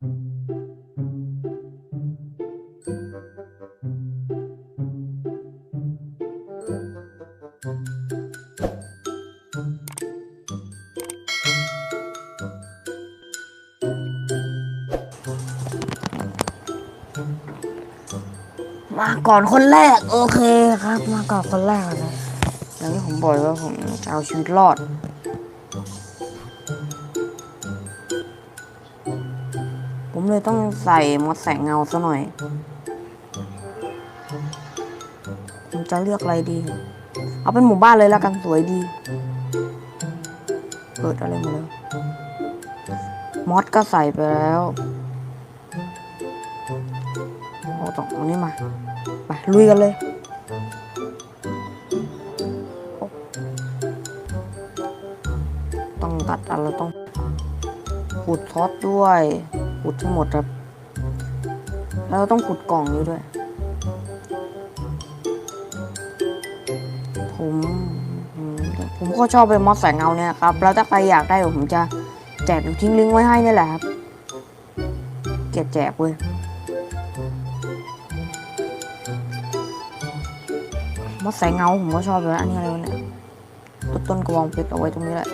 มาก่อนคนแรก โอเคครับ มาก่อนคนแรกนะอย่างที่ผมบอกว่าผมจะเอาชีวิตรอด ผมเลยต้องใส่มดแสงเงาซะหน่อย ผมจะเลือกอะไรดี เอาเป็นหมู่บ้านเลยแล้วกันสวยดี เปิดอะไรมาแล้วมอสก็ใส่ไปแล้วเอาตรงนี้มา ไปลุยกันเลยต้องตัดอะไรต้องขุดทอดด้วย ขุดทั้งหมดครับแล้วต้องขุดกล่องนี้ด้วย ผมผมก็ชอบเป็นมอสแสงเงาเนี่ยครับ แล้วถ้าใครอยากได้ผมจะแจกทิ้งลิงก์ไว้ให้นี่แหละครับเก็บแจกเว้ยมอสแสงเงาผมก็ชอบเลยอันนี้อะไรวะเนี่ยต้นต้นกระบองเพชรเอาไว้ตรงนี้แหละ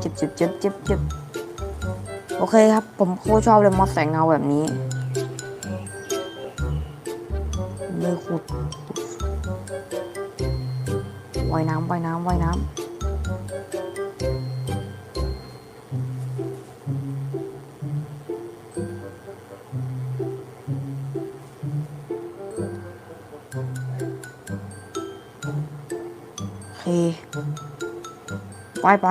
เจ็บเจ็บเจ็บเจ็บเจ็บ โอเคครับ ผมโคตรชอบเลยมอสแสงเงาแบบนี้มือขุดว่ายน้ำว่ายน้ำว่ายน้ำโอเค ไปไป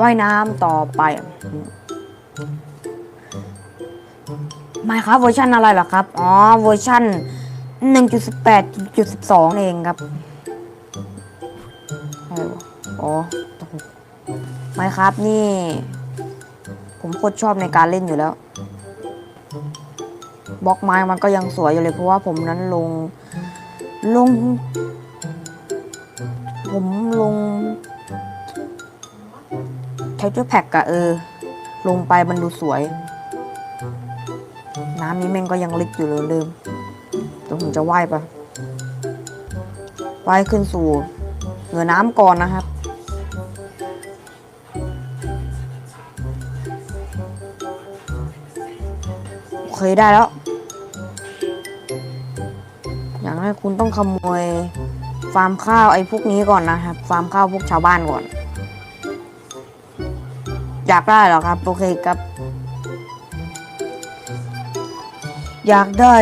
ว่ายน้ำต่อไป ไม่ครับเวอร์ชันอะไรหรอครับ อ๋อเวอร์ชัน1.18.12 เองครับอะไรวะอ๋อไม่ครับนี่ ผมโคตรชอบในการเล่นอยู่แล้วบล็อกไม้มันก็ยังสวยอยู่เลยเพราะว่าผมนั้นลงลง ผมลงไทเทอร์แพ็กอะเออ ลงไปมันดูสวย น้ำนี้แม่งก็ยังลึกอยู่เลยเดิมเดี๋ยวผมจะว่ายไปว่ายขึ้นสู่เหนือน้ำก่อนนะครับ โอเคได้แล้ว อย่างแรกคุณต้องขโมยฟาร์มข้าวไอ้พวกนี้ก่อนนะครับ ฟาร์มข้าวพวกชาวบ้านก่อน อยากได้หรอครับ โอเคครับ อยากได้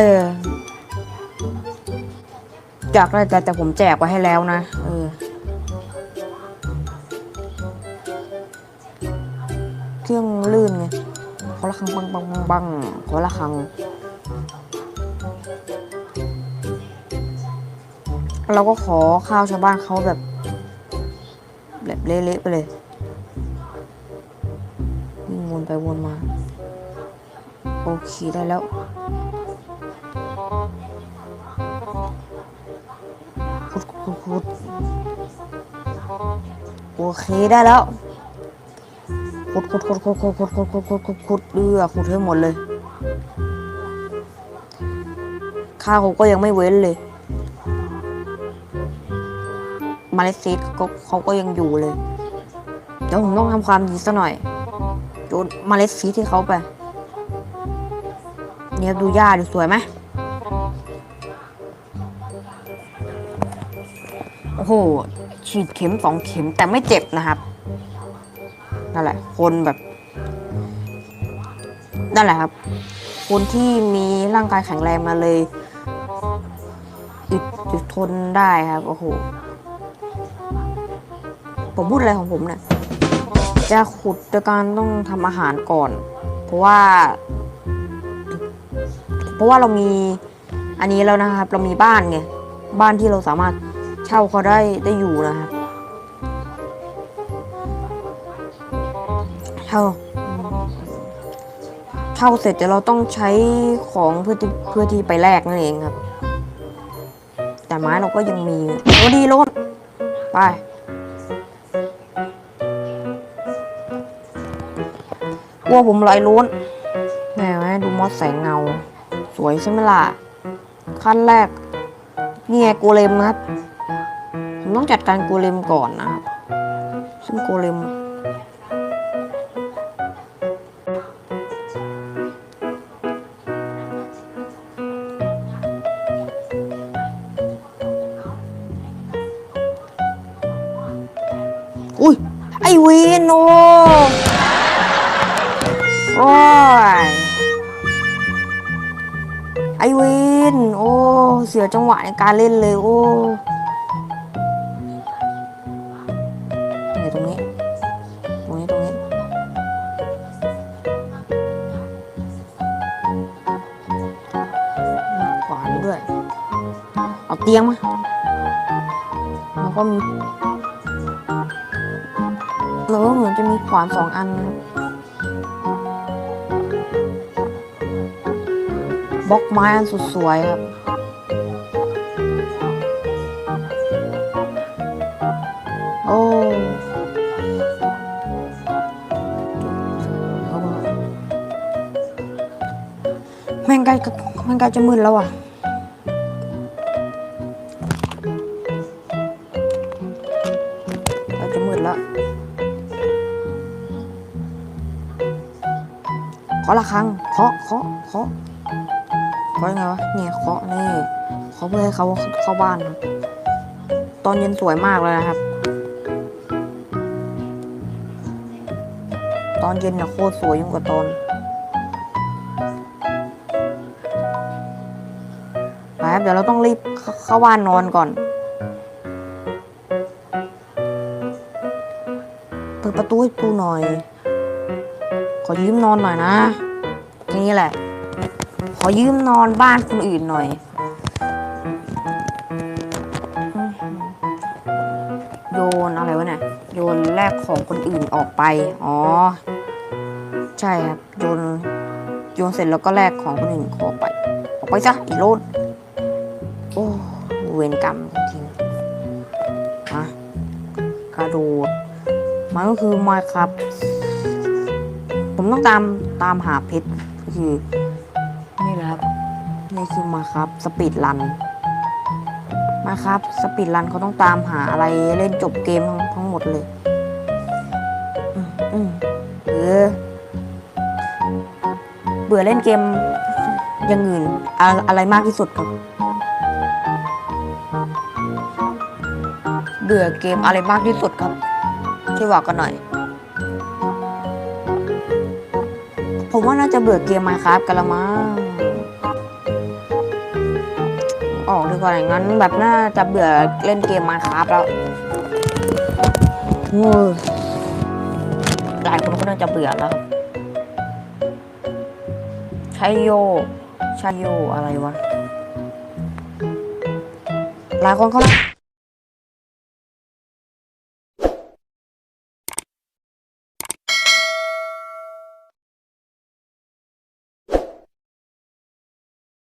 อยากได้แต่แต่ผมแจกไว้ให้แล้วนะ เออ เครื่องลื่นไงขอละครังบังบังบังบังขอละครัง เราก็ขอข้าวชาวบ้านเขาแบบ แบบเละๆไปเลยวิ่งวนไปวนมา โอเคได้แล้ว ขุด โอเคได้แล้ว ขุดขุดขุดขุดขุดขุดขุดขุดขุดขุดขุดเรือขุดให้หมดเลยข้าวเขาก็ยังไม่เว้นเลยมาเลซีดก็เขาก็ยังอยู่เลยเดี๋ยวผมต้องทำความดีซะหน่อยโยนมาเลซีดที่เขาไป เนี่ยดูหญ้าดูสวยไหม โอ้โห ฉีดเข็มสองเข็มแต่ไม่เจ็บนะครับ นั่นแหละ คนแบบ นั่นแหละครับ คนที่มีร่างกายแข็งแรงมาเลยอึดอึดทนได้ครับ โอ้โห ผมพูดอะไรของผมเนี่ย จะขุดโดยการต้องทำอาหารก่อน เพราะว่า เพราะว่าเรามีอันนี้แล้วนะครับ เรามีบ้านไง บ้านที่เราสามารถ เช่าเขาได้ได้อยู่นะครับ เช่าเช่าเสร็จเดี๋ยวเราต้องใช้ของเพื่อที่เพื่อที่ไปแลกนั่นเองครับ แต่ไม้เราก็ยังมีโอ้ดีโลดไปกลัวผมไหลล้นแหมดูมอสแสงเงา สวยใช่ไหมล่ะ ขั้นแรก เนี่ไงโกเลมครับ ผมต้องจัดการโกเลมก่อนนะครับซึ่งโกเลมอุ้ย ไอวีนโอโอ้ย ไอวีนโอ้ เสียจังหวะในการเล่นเลย โอ้ เอาเตียงมาแล้วก็มีแล้วก็เหมือนจะมีขวานสองอันบล็อกไม้อันสุดสวยครับโอ้แม่งใกล้แม่งใกล้จะมืดแล้วอะ ละเคาะละครั้งเคาะเคาะเคาะเคาะยังไงวะ เนี่ยเคาะนี่เคาะเพื่อให้เขาเข้าบ้านครับตอนเย็นสวยมากเลยนะครับ ตอนเย็นนะโคตรสวยยิ่งกว่าตอนไปครับเดี๋ยวเราต้องรีบเข้าบ้านนอนก่อน ปิดประตูให้ตูหน่อย ขอยืมนอนหน่อยนะแค่นี้แหละ ขอยืมนอนบ้านคนอื่นหน่อยโยนอะไรวะเนี่ยโยนแลกของคนอื่นออกไป อ๋อ ใช่ครับ โยน โยนเสร็จแล้วก็แลกของคนอื่นออกไป ออกไปซะอีโรดโอ้ เวรกรรมจริงๆมากระโดด มันก็คือมาครับ ผมต้องตามตามหาเพชรก็คือนี่แหละครับนี่คือมาครับสปีดรันมาครับสปีดรันเขาต้องตามหาอะไรเล่นจบเกมทั้งทั้งหมดเลยอืมอืมเออเบื่อเล่นเกมอย่างอื่นอะอะไรมากที่สุดครับ เบื่อเกมอะไรมากที่สุดครับ ช่วยบอกกันหน่อย ผมว่าน่าจะเบื่อเกม Minecraft กันละมั้งออกดีกว่าอย่างนั้นแบบน่าจะเบื่อเล่นเกม Minecraft แล้วโอ้ยหลายคนก็น่าจะเบื่อแล้วครับใช้โยโยอะไรวะ หลายคนเขา